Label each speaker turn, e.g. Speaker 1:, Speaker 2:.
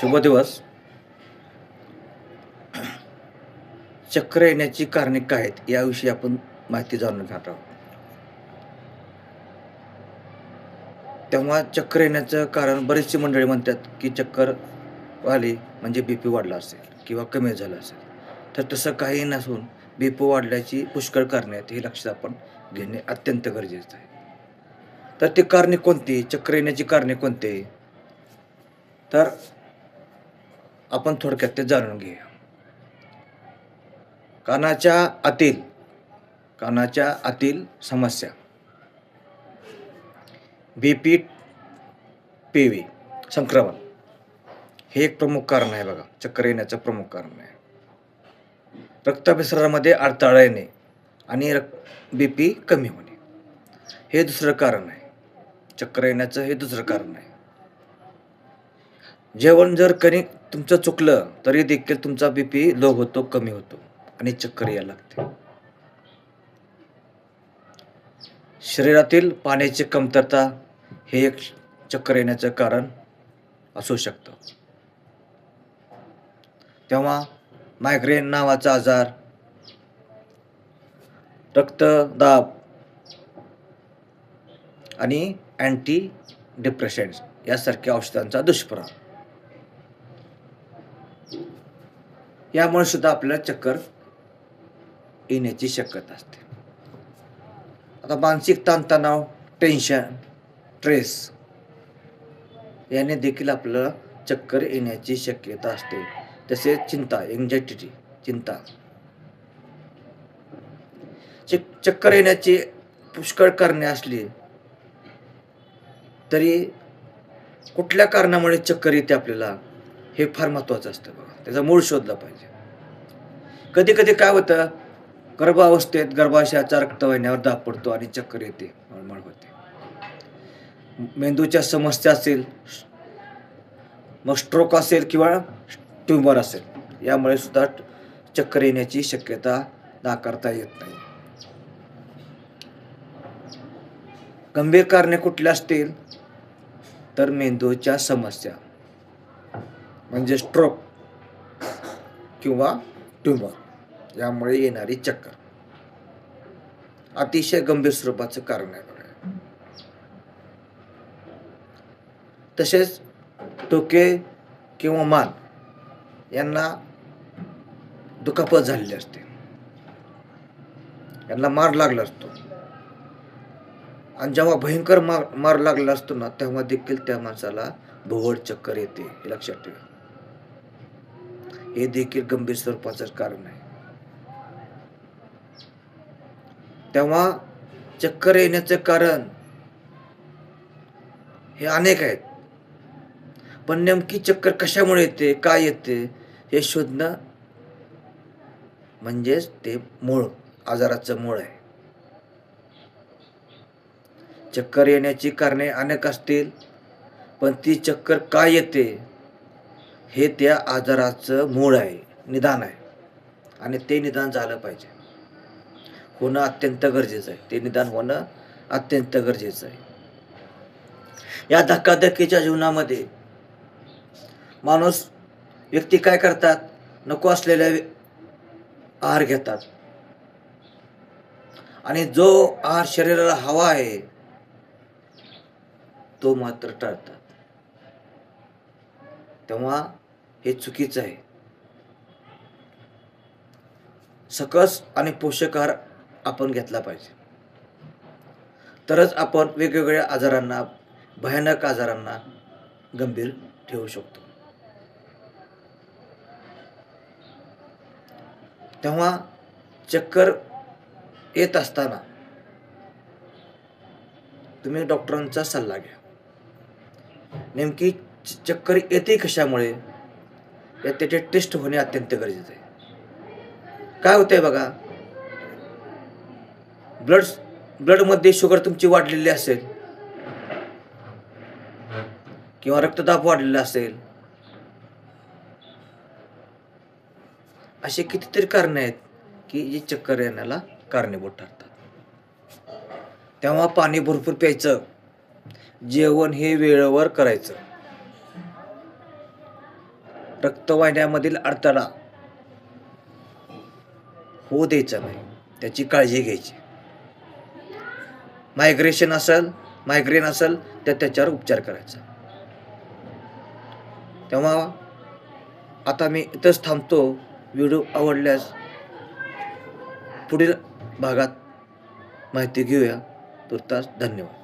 Speaker 1: शुभ दिवस. चक्र येण्याची कारणे काय आहेत याविषयी आपण माहिती जाणून घेणार आहोत. तेव्हा चक्कर येण्याचं कारण बरेचशी मंडळी म्हणतात की चक्कर आली म्हणजे बी पी वाढला असेल किंवा कमी झालं असेल. तर तसं काही नसून बी पी वाढल्याची पुष्कळ कारणे आहेत हे लक्षात आपण घेणे अत्यंत गरजेचं आहे. तर ती कारणे कोणती? चक्कर येण्याची कारणे कोणती? तर आपण थोडक्यात ते जाणून घेऊया. कानाच्या आतील कानाच्या आतील समस्या. बी पी पी व्ही संक्रमण. हे एक प्रमुख कारण आहे बघा. चक्कर येण्याचं प्रमुख कारण आहे. रक्ताभिसरणामध्ये अडथळा येणे आणि रक् बी पी कमी होणे. हे दुसरं कारण आहे. चक्कर येण्याचं हे दुसरं कारण आहे. जेवण जर कधी तुमचं चुकलं तरी देखील तुमचा बी पी लो होतो कमी होतो. आणि चक्कर यायला लागते. शरीरातील पाण्याची कमतरता हे एक चक्कर येण्याचं कारण असू शकतं. तेव्हा मायग्रेन नावाचा आजार रक्तदाब आणि अँटी डिप्रेशन्स यासारख्या औषधांचा दुष्परिणाम. यामुळे सुद्धा आपल्याला चक्कर येण्याची शक्यता असते. आता मानसिक ताणतणाव टेन्शन स्ट्रेस याने देखील आपल्याला चक्कर येण्याची शक्यता असते. तसेच चिंता एन्झायटी चिंता. चक्कर येण्याची पुष्कळ कारणे असली तरी कुठल्या कारणामुळे चक्कर येते आपल्याला? हे फार महत्त्वाचं असतं बघा. त्याचा मूळ शोधला पाहिजे. कधी कधी काय होतं गर्भावस्थेत गर्भाशयाचा रक्तवाहिन्यावर दाब पडतो आणि चक्कर येते मळमळ होते. मेंदूच्या समस्या असेल मग स्ट्रोक असेल किंवा ट्युमर असेल यामुळे सुद्धा चक्कर येण्याची शक्यता नाकारता येत नाही. गंभीर कारणे कुठल्या असतील तर मेंदूच्या समस्या. म्हणजे स्ट्रोक किंवा ट्युमर यामुळे येणारी चक्कर. अतिशय गंभीर स्वरूपाचं कारण आहे तसेच टोके किंवा मान यांना दुखापत झालेली असते. यांना मार लागला असतो. आणि जेव्हा भयंकर मार मार लागला असतो ना तेव्हा देखील त्या माणसाला भोवड चक्कर येते हे लक्षात ठेवा. हे देखील गंभीर स्वरूपाचं कारण आहे. तेव्हा चक्कर येण्याचं कारण हे अनेक आहेत. पण नेमकी चक्कर कशामुळे येते काय येते हे शोधणं म्हणजेच ते मूळ आजाराचं मूळ आहे. चक्कर येण्याची कारणे अनेक असतील पण ती चक्कर काय येते हे त्या आजाराचं मूळ आहे निदान आहे. आणि ते निदान झालं पाहिजे. होणं अत्यंत गरजेचं आहे. ते निदान होणं अत्यंत गरजेचं आहे. या धक्काधक्कीच्या जीवनामध्ये माणूस व्यक्ती काय करतात? नको असलेल्या आहार घेतात. आणि जो आहार शरीराला हवा आहे तो मात्र टाळतात. तेव्हा हे चुकीचं आहे. सकस आणि पोषक आहार आपण घेतला पाहिजे. तरच आपण वेगवेगळ्या आजारांना भयानक आजारांना गंभीर ठेवू शकतो. तेव्हा चक्कर येत असताना तुम्ही डॉक्टरांचा सल्ला घ्या. नेमकी चक्कर येते कशामुळे? या त्याचे टेस्ट होणे अत्यंत गरजेचं आहे. काय होतंय बघा? ब्लड ब्लडमध्ये शुगर तुमची वाढलेली असेल किंवा रक्तदाब वाढलेला असेल असे कितीतरी कारणे आहेत की जी चक्कर येण्याला कारणीभूत ठरतात. तेव्हा पाणी भरपूर प्यायचं जेवण हे वेळेवर करायचं. रक्तवाहिन्यामधील अडथळा. होऊ द्यायचा नाही. त्याची काळजी घ्यायची. मायग्रेशन असेल मायग्रेन असेल तर त्याच्यावर उपचार करायचा. तेव्हा आता मी इथंच थांबतो. व्हिडिओ आवडल्यास पुढील भागात माहिती घेऊया. तुर्तास धन्यवाद.